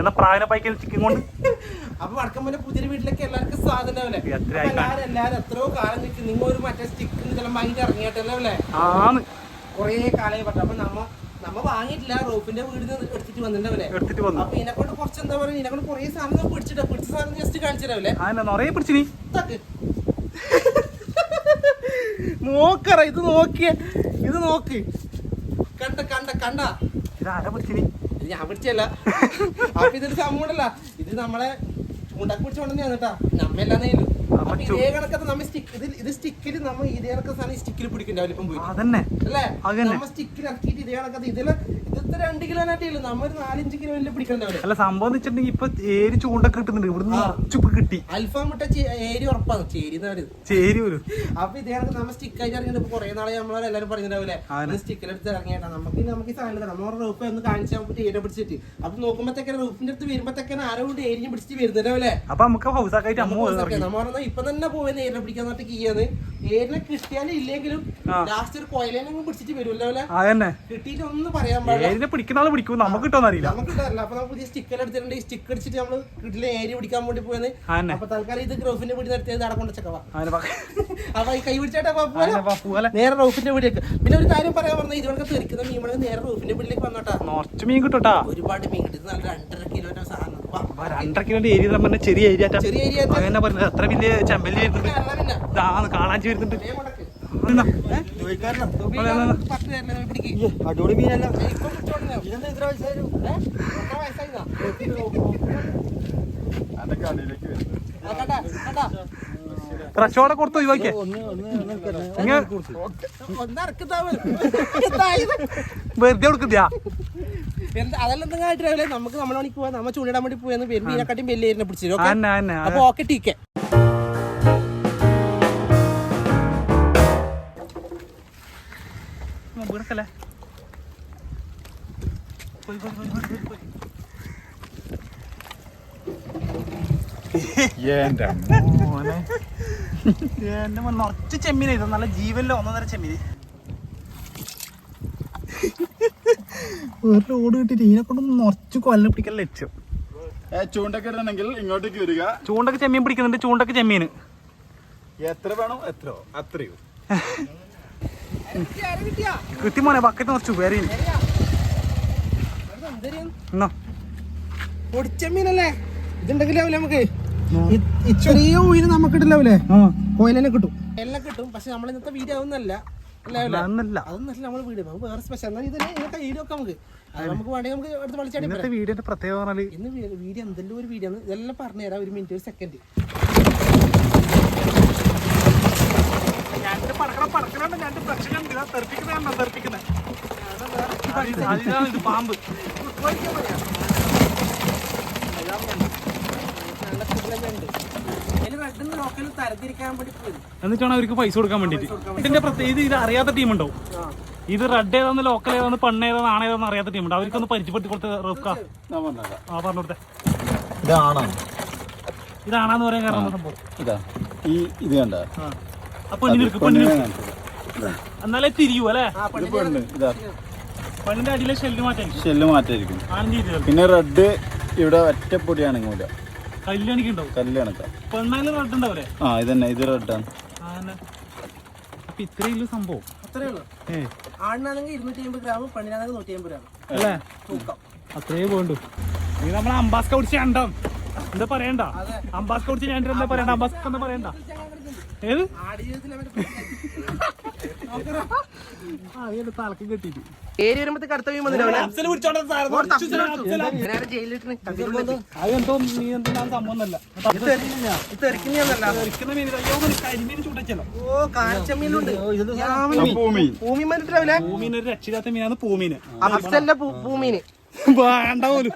എന്നാ പ്രായനെ പൈക്കൽ ചിക്കൻ കൊണ്ട്. അപ്പൊ വടക്കമ്മന്റെ പുതിയ വീട്ടിലേക്ക് എല്ലാവർക്കും സ്വാഗതം അല്ലേ? എത്ര അപ്പൊ ആയിക്കാണ്? എല്ലാരും എല്ലാരും എത്രയോ കാലം നിൽക്കും. നിങ്ങൾ ഒരു മറ്റേ സ്റ്റിക്ക് ഇതെല്ലാം വാങ്ങിട്ട് ഇറങ്ങിയിട്ടല്ലേ ആന്ന്. കുറേ കാലമായി പറഞ്ഞു അപ്പൊ നമ്മ നമ്മ വാങ്ങിയിട്ടില്ല. റോപ്പിന്റെ വീടിന് എടുത്തിട്ട് വന്നിട്ടുണ്ടാവില്ലേ എടുത്തിട്ട് വന്നു. അപ്പൊ ഇതിനെ കൊണ്ട് കുറച്ച് എന്താ പറയുക? ഇതിനെ കൊണ്ട് കുറേ സാധനം പിടിച്ചിട്ടാ? പിടിച്ച സാധനം ജസ്റ്റ് കാണിച്ചിട്ടാവില്ലേ നിറയെ നീ. നോക്കറ ഇത് നോക്കിയ. ഇത് നോക്ക്. കണ്ട കണ്ട കണ്ട. ഇതാരാ പിടിച്ചിനി ഇത് ഞാൻ പിടിച്ചല്ല അപ്പൊ ഇതൊരു സംഭവമല്ല ഇത് നമ്മളെ ചൂണ്ടക്ക് പിടിച്ചോണ്ടെന്നാണ് കേട്ടാ. നമ്മ എല്ലാം ഇതേ സ്റ്റിക്കിൽ ഇതേ സാധനം സ്റ്റിക്കിൽ പിടിക്കണ്ടാവില്ല ഇപ്പം പോയി. അതന്നെ. അല്ലേ? സ്റ്റിക്കിൽ ഇറക്കിയിട്ട് ഇതേ കണക്കത്ത് ഇതിൽ ഇതിത്തെ രണ്ട് കിലോ നാട്ടില്ല നമ്മ ഒരു നാലഞ്ച് കിലോ വലിയ പിടിക്കണ്ടാവില്ല അല്ല സംഭവം വെച്ചിട്ടുണ്ടെങ്കിൽ ഇപ്പൊ ഏരി ചൂണ്ടൊക്കെ കിട്ടുന്നുണ്ട് ഇവിടുന്ന് ചുപ്പ് കിട്ടി. അൽഫാം ഇട്ട ഏരി ഉറപ്പാണ്. ചേരി വരും. അപ്പൊ ഇതേ കണക്ക് നമ്മ സ്റ്റിക്ക് ആയിട്ട് ഇറങ്ങിയിട്ട് കുറേ നാളെ നമ്മളെല്ലാരും പറഞ്ഞിട്ടുണ്ടാവില്ലേ സ്റ്റിക്കിലെടുത്ത് ഇറങ്ങിയിട്ടാ. നമുക്ക് നമുക്ക് ഈ സാധനം നമ്മുടെ റൂഫ് ഒന്ന് കാണിച്ചാൽ നമുക്ക് ഏരിയ പിടിച്ചിട്ട്. അപ്പൊ നോക്കുമ്പോഴത്തേക്കാണ് റൂഫിന്റെ അടുത്ത് വരുമ്പോഴത്തേക്കാണ് ആരോ കൊണ്ട് ഏരിയ പിടിച്ചിട്ട് വരുന്നുണ്ടാവില്ലേ? അപ്പൊ നമുക്ക് ഹൗസ് ആക്കായിട്ട് നമുക്ക് ഇറങ്ങി. നമ്മ പറഞ്ഞാ ഇപ്പൊ തന്നെ പോവുന്ന ഏരിയ പിടിക്കാൻ പറഞ്ഞിട്ട് കീയാണ് ഏരിനെ കിട്ടിയാലും ഇല്ലെങ്കിലും ലാസ്റ്റ് ഒരു കോയിലേനെ പിടിച്ചിട്ട് വരുമല്ലോ അല്ലേ? അതന്നെ. കിട്ടിയിട്ട് ഒന്നും പറയാൻ പാടില്ല. ഏരിനെ പിടിക്കുന്ന ആൾ പിടിക്കും? നമുക്ക് കിട്ടുമെന്ന് അറിയില്ല നമുക്ക് കിട്ടാറില്ല. അപ്പൊ നമുക്ക് പുതിയ സ്റ്റിക്കർ എടുത്തിട്ടുണ്ട്. ഈ സ്റ്റിക്കർ അടിച്ചിട്ട് നമ്മൾ കിട്ടില്ല ഏരി പിടിക്കാൻ വേണ്ടി പോയത് അപ്പൊ തൽക്കാലം ഇത് ഗ്രൗഫിന്റെ വീട് നിർത്തിയത് അവിടെ കൊണ്ട് ചക്കവാ അതിനെ പ- അപ്പൊ ഈ കൈ പിടിച്ചാട്ടെ നേരെ റൂഫിന്റെ വീട്ടിലേക്ക്. പിന്നെ ഒരു കാര്യം പറയാൻ പറഞ്ഞാൽ ഇതുകൊണ്ടൊക്കെ തെറിക്കുന്ന മീൻ നേരെ റൂഫിന്റെ വീട്ടിലേക്ക് വന്നോട്ടാ. കുറച്ച് മീൻ കിട്ടോട്ടാ ഒരുപാട് മീൻ കിട്ടും. നല്ല രണ്ടര കിലോന്റെ സാധനം രണ്ടര കിലോന്റെ ഏരിയ പറഞ്ഞ ചെറിയ ഏരിയ ചെറിയ ഏരിയ അങ്ങനെ പറഞ്ഞത് എത്ര വലിയ ചെമ്പല്ലി വരുന്നുണ്ട്. കാളാഞ്ചി വരുന്നുണ്ട്. അടിപൊളി മീനല്ല. ഇത്ര വരുന്നത് കൊടുത്ത് ഒഴിവാക്കിയ? വെറുതെ കൊടുക്കില്ല എന്താ അതെല്ലാം എന്തെങ്കിലും ആയിട്ടില്ലേ നമുക്ക് നമ്മളെ പണിക്ക് പോവാ നമ്മ ചൂണ്ടിടാൻ വേണ്ടി പോയെന്ന് വരുമ്പോ ഇതിനെക്കാട്ടിയും വലിയ ഏരിയ പിടിച്ചു അന്നെ അന്നെ അപ്പൊ ഓക്കെ ടീക്കെ വീണക്കല്ലേ? എന്റെ മോനെ. എന്റെ മോനെ നിറച്ച് ചെമ്മീനായിരുന്നു ഇത്. നല്ല ജീവനിലെ ഒന്നൊന്നര ചെമ്മീൻ ഒരു ലോഡ് കിട്ടിട്ട് ഇതിനെ കൊണ്ട് നിറച്ച് കൊല്ലം പിടിക്കൽ ലക്ഷ്യം ചൂണ്ടൊക്കെ ഇടണമെങ്കിൽ ഇങ്ങോട്ടേക്ക് വരിക ചൂണ്ടൊക്കെ ചെമ്മീൻ പിടിക്കുന്നുണ്ട് ചൂണ്ടൊക്കെ ചെമ്മീൻ. എത്ര വേണം? എത്രയോ? അത്രയോ. കൃത്യമാണ് മോനെ ബക്കറ്റ് നിറച്ചു വേറെ പൊടിച്ചമ്മീനല്ലേ? ഇതുണ്ടെങ്കിലാവില്ലേ നമുക്ക്? ഈ- ഈ ചെറിയ ഓയിൽ നമുക്ക് കിട്ടില്ലാവില്ലേ ആ. കിട്ടും. എല്ലാം കിട്ടും പക്ഷെ നമ്മൾ ഇന്നത്തെ വീഡിയോ അല്ലേ? അന്നല്ല അതൊന്നല്ല. നമ്മൾ വീഡിയോ നമുക്ക് വേറെ സ്പെഷ്യൽ എന്നാൽ ഇതിനെ ഇതിനെ കയ്യിൽ വെക്കാം നമുക്ക്. അത് നമുക്ക് വേണമെങ്കിൽ നമുക്ക് എടുത്ത് വിളിച്ചാടി ഇന്നത്തെ വീഡിയോന്റെ പ്രത്യേകത പറഞ്ഞാൽ ഇന്ന് വീഡിയോ എന്തെല്ലാം ഒരു വീഡിയോ ഇതെല്ലാം പറഞ്ഞുതരാം ഒരു മിനിറ്റ് ഒരു സെക്കൻഡ് ഞണ്ട് പറക്കണം പറക്കണുണ്ട് ഞണ്ട് പ്രശ്നമുണ്ട്. ഇതാ തെറിപ്പിക്കുന്നതാണോ തെറിപ്പിക്കുന്നത് അതിനാണ് ഇത് പാമ്പ്. നല്ല സുഖമുണ്ട് അതിൽ എന്നിട്ടാണ് അവർക്ക് പൈസ കൊടുക്കാൻ വേണ്ടിട്ട് ഇതിന്റെ പ്രത്യേകിച്ച് ഇത് അറിയാത്ത ടീം ഉണ്ടാവും ഇത് റെഡ് ഏതാന്ന് ലോക്കൽ ഏതാന്ന് പണ്ണ് ഏതാന്ന് ആണ് ഏതാന്ന് അറിയാത്ത ടീം ഉണ്ട് അവർക്കൊന്ന് പരിചയപ്പെടുത്തി കൊടുത്ത പറഞ്ഞതാ ആ പറഞ്ഞു കൊടുത്തേ. ഇതാണോ ഇതാണെന്ന് പറയാൻ കാരണം സംഭവം? ഇതാ. ഈ ഇത് കണ്ട? ആ. എന്നാലേ തിരിയൂ അല്ലേ? പെണ്ണിന്റെ അടിയിലെ ഷെല്ല് മാറ്റായിരിക്കും. പിന്നെ റെഡ് ഇവിടെ ഒറ്റപ്പൊടിയാണ് അണങ്ങൂല കല്യാണിക്ക്. ഉണ്ടാവും റെഡ് ഉണ്ടാവൂലേ ആ ഇതന്നെ ഇത് റെഡാണ് ആ തന്നെ. അപ്പൊ ഇത്രയും സംഭവം. അത്രേ ഉള്ളൂ. ഏ. ആണിനാണെങ്കിൽ ഇരുന്നൂറ്റി അമ്പത് ഗ്രാം പെണ്ണിനാണെങ്കിൽ നൂറ്റി അമ്പത് ഗ്രാം അല്ലേ? തൂക്കം. അത്രേ വേണ്ടു നീ നമ്മളെ അംബാസ്ക കുടിച്ച് കണ്ടോ എന്താ പറയണ്ട? അതെ. അംബാസ്ക കുടിച്ച് ഞാൻ എന്താ പറയണ്ട? അംബാസ്ക എന്താ പറയണ്ട? ഏത്? ആ ഏത് തലക്കും കെട്ടിട്ട് ഏരി വരുമ്പോഴത്തേക്ക് അടുത്ത വീം അതെന്തോ നീ എന്താ സംഭവമൊന്നല്ല തെറിക്കുന്നല്ല തെറിക്കുന്ന മീൻ ഇത്. കരിമീൻ ചൂട്ടച്ചല്ലോ ഓ പൂമീൻ. പൂമീൻ ഒരു രക്ഷിതാത്ത മീനാണ് പൂമീന്. അഫ്സല്ല പൂമീന്. വേണ്ട പോലും.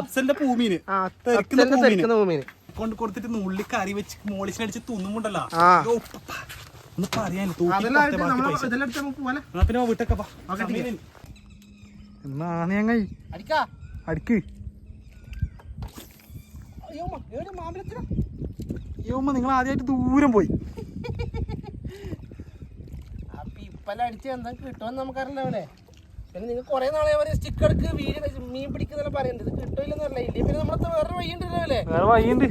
അഫ്സലിന്റെ പൂമീന്. തെറിക്കുന്ന. തെറിക്കുന്ന കൊണ്ട് കൊടുത്തിട്ട് നുള്ളി കറി വെച്ച് മോളിച്ചിനടിച്ച് തുന്നുമുണ്ടല്ലോ. ഒന്ന് എന്നാ പിന്നെ വീട്ടൊക്കെ ഞങ്ങൾ അടിക്കാ. യോമ്മ നിങ്ങൾ ആദ്യമായിട്ട് ദൂരം പോയി. അപ്പൊ ഇപ്പല അടിച്ച് എന്താ കിട്ടുമെന്ന് നമുക്കറിയില്ലേ പിന്നെ നിങ്ങൾ കുറേ നാളെ അവർ സ്റ്റിക്ക് എടുക്ക് വീട് മീൻ പിടിക്കുന്ന പറയുന്നത് ഇത് കിട്ടില്ലെന്ന് ഇല്ലേ പിന്നെ നമ്മളത്തെ വേറെ വഴി ഉണ്ടല്ലോ അല്ലേ വേറെ വഴിയുണ്ട്.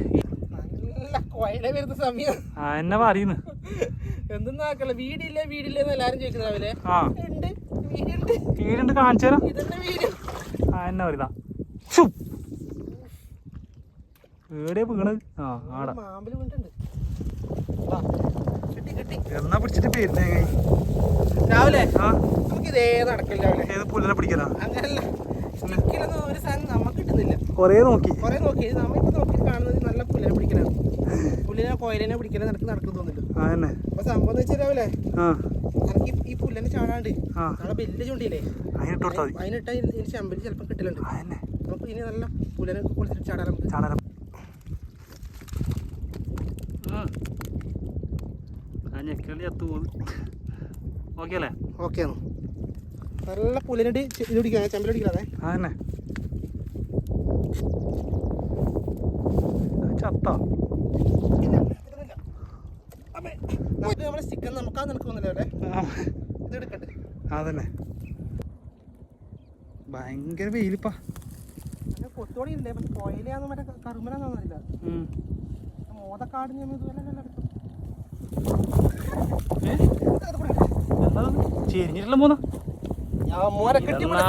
നല്ല കൊയല വരുന്ന സമയം. ആ എന്നെ പറയുന്നു എന്തെന്നാക്കല്ല വീടില്ല വീടില്ലെന്ന് എല്ലാരും ചോദിക്കുന്നത് രാവിലെ. ആ. ഉണ്ട് വീടുണ്ട്. വീടുണ്ട് കാണിച്ചു തരാം ഇതന്നെ വീട്. ആ എന്നെ പറയുന്ന എവിടെയാ വീണത് ആ ആടാ. മാമ്പൽ കിട്ടി എന്നാ പിടിച്ചിട്ട് പേരുന്നേ രാവിലെ? ആ. നമുക്ക് ഇതേ നടക്കില്ല രാവിലെ? ഏത് പുല്ലിനെ പിടിക്കാനാ? അങ്ങനല്ല. സ്റ്റിക്കിലൊന്നും ഒരു സാധനം നമുക്ക് കിട്ടുന്നില്ല. കൊറേ നോക്കി. കൊറേ നോക്കി. നമ്മൾ നമ്മ നോക്കി കാണുന്നത് നല്ല പുല്ലിനെ പിടിക്കലാണ്. പുല്ലിനെ കോയലിനെ പിടിക്കലാണ് നടക്ക് ആ എന്നെ അപ്പൊ സംഭവം എന്ന് വെച്ചാൽ ആ. എനിക്ക് ഈ- പുല്ലിനെ ചാടാണ്ട്. നാളെ വലിയ ചൂണ്ടിയില്ലേ? അതിനിട്ട് ഇതിന് ചെമ്പൽ ചിലപ്പോൾ കിട്ടലുണ്ട്. നമുക്ക് ഇനി നല്ല പുല്ലിനെ കുളിച്ചിട്ട് ചാടാൻ നമുക്ക്. പോകുന്നു ഓക്കെ അല്ലേ? ഓക്കെ നല്ല പുലിനടി ഇത് പിടിക്കാം ചെമ്പൽ പിടിക്കാതെ ആ തന്നെ ചത്ത നമുക്ക് നമുക്കാ നിനക്ക് വന്നില്ല അല്ലേ ഇത് എടുക്കട്ടെ. അതന്നെ. ഭയങ്കര വെയിലിപ്പാ. കൊത്തോടി ഇല്ലേ പക്ഷെ കോയിലാന്ന് മറ്റേ കറുമനാന്ന് തോന്നുന്നില്ല ഉം. മോതക്കാടിന് ചെരിഞ്ഞിട്ടല്ല പോന്ന ഞാൻ മോനെ കെട്ടി ഇവിടെ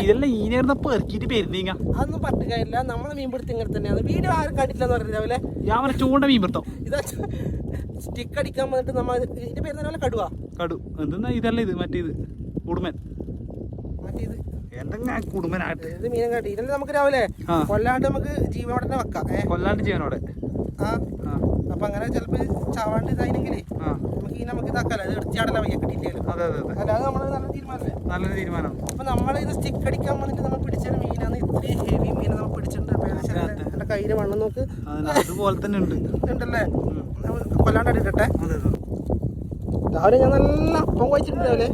ഇതെല്ലാം ഈനേർന്ന പെറുക്കിട്ട് പെരുന്നീങ്ങ. അതൊന്നും പറഞ്ഞ കാര്യമില്ല നമ്മളെ മീൻ പിടുത്തം ഇങ്ങനെ തന്നെയാണ്. വീഡിയോ ആരും കണ്ടിട്ടില്ലെന്ന് പറഞ്ഞു രാവിലെ? ഞാൻ ചൂണ്ട മീൻപിടുത്തം. ഇതാ സ്റ്റിക്ക് അടിക്കാൻ വന്നിട്ട് നമ്മൾ ഇതിന്റെ പേര് തന്നെ കടുവ. കടു. എന്തെന്നാ ഇതല്ല ഇത്? മറ്റേത് കുടുമൻ മറ്റേ ഇത്. എന്തെങ്കിലും കുടുമനായിട്ട് ഇത് മീനം കാട്ടി. ഇതല്ലേ നമുക്ക് രാവിലെ ആ. കൊല്ലാണ്ട് നമുക്ക് ജീവനോടെ തന്നെ വെക്കാം. ഏ? കൊല്ലാണ്ട് ചെയ്യാനോടെ ആ. ആ. അപ്പൊ അങ്ങനെ ചിലപ്പോ ചാവാണ്ട് ഇതായില്ലെങ്കിലേ ആ. നമുക്ക് ഈ നമുക്ക് ഇതാക്കാലോ. ഇത് എടുത്തിയാടല്ല വയ്യ കിട്ടിയില്ലല്ലോ അതെ അതെ അതെ. അല്ലാതെ നമ്മൾ നല്ല തീരുമാനമല്ലേ നല്ലൊരു തീരുമാനം. അപ്പൊ നമ്മൾ ഇത് സ്റ്റിക്ക് അടിക്കാൻ വന്നിട്ട് നമ്മൾ പിടിച്ചൊരു മീനാണ് ഇത്രയും ഹെവി മീൻ നമ്മൾ പിടിച്ചിട്ടുണ്ട്. അതെ, എന്റെ കയ്യിൽ വണ്ണം നോക്ക്. അതുപോലെ തന്നെ ഉണ്ട്. ഉണ്ടല്ലേ? കൊല്ലാണ്ട് എടുക്കട്ടെ അതെ അതെ. രാവിലെ ഞാൻ നല്ല അപ്പം വായിച്ചിട്ടുണ്ട് രാവിലെ.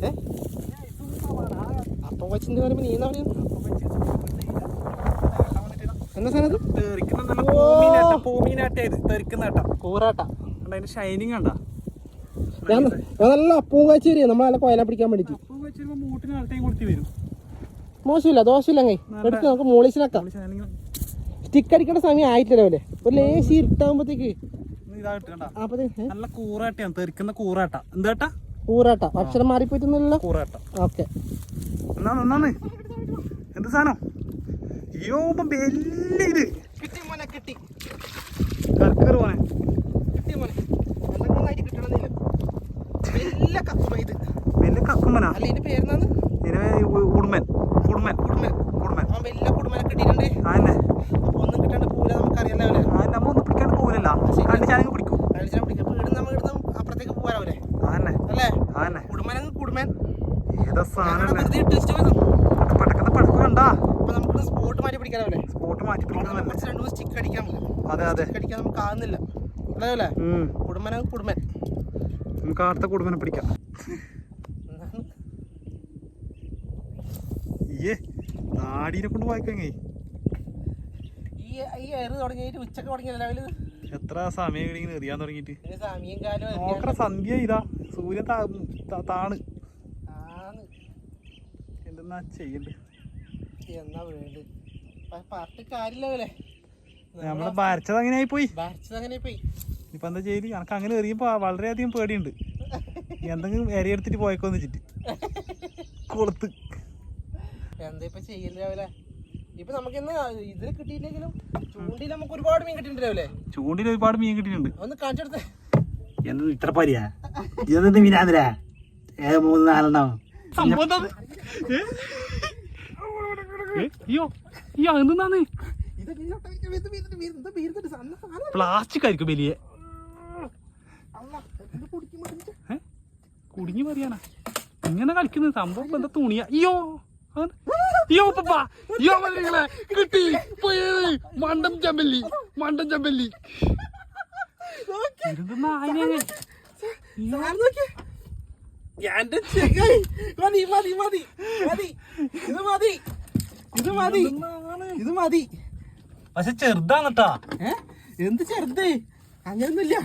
ഏഹ് അപ്പം വായിച്ചിട്ടുണ്ട് പറയുമ്പോ നീ എന്നാ പറയുന്നത് എന്താ സാധനം കൂറാട്ട അതിന്റെ ഷൈനിങ് കണ്ടാ? ഞാൻ നല്ല അപ്പവും കഴിച്ച് വരിക നമ്മൾ നല്ല കോയല പിടിക്കാൻ വേണ്ടിട്ട്. മോശമില്ല ദോഷമില്ല അങ്ങേ. എടുത്ത് നമുക്ക് മോളിച്ചിലാക്കാം സ്റ്റിക്ക് അടിക്കേണ്ട സമയം ആയിട്ടില്ല രാവിലെ ഒരു ലേശി ഇരുട്ടാകുമ്പോഴത്തേക്ക് നല്ല കൂറാട്ടയാണ്. തെറിക്കുന്ന കൂറാട്ട. എന്താട്ടാ കൂറാട്ട. അക്ഷരം മാറിപ്പോയിട്ടൊന്നുമില്ലല്ലോ കൂറാട്ട. ഓക്കെ. എന്നാണ് എന്നാണ്? എന്ത് സാധനം? അയ്യോ വലിയ ഇത്. കിട്ടി മോനെ കിട്ടി. കർക്കറ് മോനെ. കിട്ടി മോനെ. ആയിട്ട് കിട്ടണമെന്നില്ല. വലിയ കപ്പ ഇത്. വലിയ കക്കുമ്പനാ അല്ല ഇതിന്റെ പേരെന്നാന്ന് ഇതിനെ ഉടുമൻ. കുടുമൻ കുടുംബൻ കുടുമൻ അവൻ വലിയ കുടുംബനെ കിട്ടിയിട്ടുണ്ട്. അതന്നെ അപ്പൊ ഒന്നും കിട്ടാണ്ട് പോവില്ല നമുക്കറിയാലോ ആ നമ്മ ഒന്നും പിടിക്കാണ്ട് പോകില്ലല്ലോ കണ്ട് ചാനങ്ങ് പിടിക്കും. അടിച്ചാൽ പിടിക്കും. അപ്പൊ ഇവിടുന്ന് നമ്മൾ ഇവിടുന്ന് അപ്പുറത്തേക്ക് പോകാനാവൂലേ അതന്നെ അല്ലേ? അതന്നെ കുടുംബനങ്ങ് കുടുംബൻ. ഏതാ സാധനം വെറുതെ ഇട്ട് വെച്ചിട്ട് വരും പടക്കുന്ന പടപ്പ് കണ്ടാ അപ്പൊ നമുക്ക് സ്പോട്ട് മാറ്റി പിടിക്കാനാവൂലേ സ്പോട്ട് മാറ്റി പിടിക്കണമെന്നല്ലേ കുറച്ച് രണ്ട് മൂന്ന് സ്റ്റിക്ക് അടിക്കാൻ നമുക്ക് അതെ അതെ. സ്റ്റിക്ക് അടിക്കാൻ നമുക്ക് ആകുന്നില്ല അല്ലേ ഉം. കുടുംബനങ്ങ് കുടുംബൻ. നമുക്ക് അടുത്ത കുടുംബനെ പിടിക്കാം. താടീനെ കൊണ്ട് വായിക്കങ്ങേ. ഈ ഈ എയർ തുടങ്ങിയിട്ട് ഉച്ചയ്ക്ക് തുടങ്ങിയ ലെവൽ എത്ര സമയം ഇങ്ങനെ എറിയാൻ തുടങ്ങിയിട്ട്? നോക്കണ സന്ധ്യ ഇതാ. സൂര്യൻ താണ്. എന്തെന്നാ ചെയ്യണ്ടേ? എന്നാ വേണ്ടത്? നമ്മളെ ഭരച്ചത് അങ്ങനെ ആയി പോയി. ഇപ്പൊ എന്താ ചെയ്ത്? എനക്ക് അങ്ങനെ എറിയുമ്പോ വളരെയധികം പേടിയുണ്ട്. എന്തെങ്കിലും എരയെടുത്തിട്ട് പോയക്കോന്ന് വെച്ചിട്ട്. കൊളുത്ത്. എന്താ ഇപ്പൊ ചെയ്യൽ രാവിലെ? ഇപ്പൊ നമുക്ക് ഇന്ന് ഇതിൽ കിട്ടിയില്ലെങ്കിലും ചൂണ്ടിയിൽ നമുക്ക് ഒരുപാട് മീൻ കിട്ടിയിട്ടുണ്ട് രാവിലെ. ഒരുപാട് മീൻ കിട്ടിയിട്ടുണ്ട്. ഒന്ന് കാണിച്ചെടുത്ത് എന്ത് ഇത്ര പരിയാ? ഇതെന്ത് മീനാന്നിരാ ഏ മൂന്ന് നാലെണ്ണം. സംഭവം? അയ്യോ അയ്യോ എന്താണ്. പ്ലാസ്റ്റിക് ആയിരിക്കും വലിയ? കുടുങ്ങി മറിയാനാ. ഇങ്ങനെ കളിക്കുന്ന സംഭവം എന്താ തുണിയാ? അയ്യോ അയ്യോ പപ്പ അയ്യോ മല്ലികളെ കിട്ടി പോയത് മണ്ടം ചമ്പല്ലി മണ്ടം ചമ്പല്ലി. എന്റെ മതി മതി മതി. ഇത് മതി. ഇത് മതി. ഇത് മതി. പക്ഷെ ചെറുതാണ് ഏ? എന്ത് ചെറുത്? അങ്ങനൊന്നുമില്ല.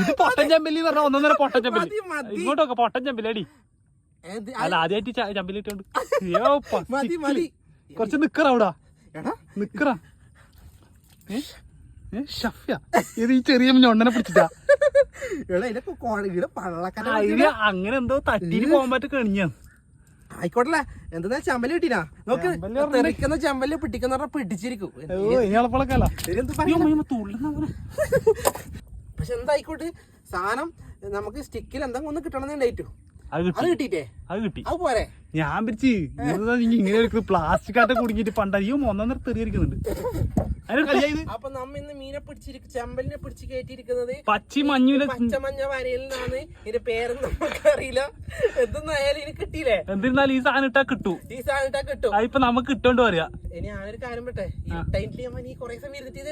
ഇത് പൊട്ടൻ ചമ്പല്ലി പറഞ്ഞ ഒന്നൊന്നര പൊട്ടൻ ചമ്പല്ലി. ഇങ്ങോട്ടൊക്കെ പൊട്ടൻ ചമ്പല്ലി? അല്ല ആദ്യമായിട്ട് മതി. കുറച്ച് നിക്കറ അവിടെ. എടാ. നിക്കറ. ഏ? ഷഫ്യ. ഇത് ഈ ചെറിയ ഞൊണ്ണനെ പിടിച്ചിട്ടാ. അങ്ങനെ എന്തോ തട്ടിന് പോകാൻ പറ്റും കണിഞ്ഞ. ആയിക്കോട്ടെ എന്താ ചമ്പൽ കിട്ടിനാ? നോക്ക്? തെറിക്കുന്ന ചമ്പൽ പിടിക്കുന്ന പിടിച്ചിരിക്കും? പക്ഷെ എന്തായിക്കോട്ടെ സാധനം നമുക്ക് സ്റ്റിക്കിൽ എന്തെങ്കിലും ഒന്ന് കിട്ടണമെന്നുണ്ടായിട്ടു അത് അത് കിട്ടി. അത് കിട്ടി. അത് പോരെ? ഞാൻ പിടിച്ച് ഇങ്ങനെ പ്ലാസ്റ്റിക് ആയിട്ട് കുടുങ്ങിട്ട് പണ്ട ഈ നേരം തെറിയിരിക്കുന്നുണ്ട് അപ്പൊ നമ്മ ഇന്ന് മീനെ പിടിച്ചിരിക്കും ചെമ്പലിനെ പിടിച്ച് കയറ്റിയിരിക്കുന്നത് പച്ചി മഞ്ഞുവിലെ പച്ചമഞ്ഞ വരയിൽ നിന്നാണ് ഇതിന്റെ പേര് നമുക്ക് അറിയില്ല എന്തെന്നായാലും ഇനി കിട്ടിയില്ലേ? എന്തിരുന്നാലും ഈ സാധനം ഇട്ടാ കിട്ടൂ. ഈ സാധനം ഇട്ടാ കിട്ടും. അതിപ്പോ നമുക്ക് കിട്ടോണ്ട് പറയാ ഇനി ഞാനൊരു കാര്യം പെട്ടെ. ഈ ടൈമിൽ നമ്മൾ നീ കൊറേ സമയം ഇരുത്തിയത്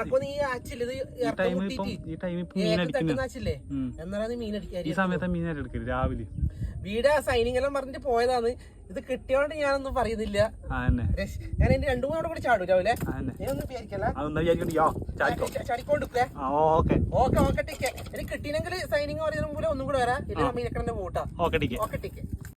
അപ്പൊ നീ ആച്ചില്ല ഇത് ഈ ടൈം ഇപ്പം മുട്ടിയിട്ട് ഈ ടൈം ഇപ്പം മീൻ ഈ സമയത്ത് മീൻ എടുക്കരുത് രാവിലെ. വീട് സൈനിങ് എല്ലാം പറഞ്ഞിട്ട് പോയതാണ്. ഇത് കിട്ടിയോണ്ട് ഞാനൊന്നും പറയുന്നില്ല. ഞാൻ എന്റെ രണ്ടു മൂന്നോട് കൂടി ചാടൂ രാവിലെ ചാടിക്കോ. ചാടിക്കൊണ്ടിരിക്കേ. ഓക്കെ. ഓക്കെ ടിക്കെ. എനിക്ക് കിട്ടിയില്ലെങ്കിൽ സൈനിങ് പറയുന്ന പോലെ ഒന്നും കൂടെ വരാം. ഇല്ല മീനക്കടന്റെ ടിക്കേ. ഓക്കെ ടിക്കെ.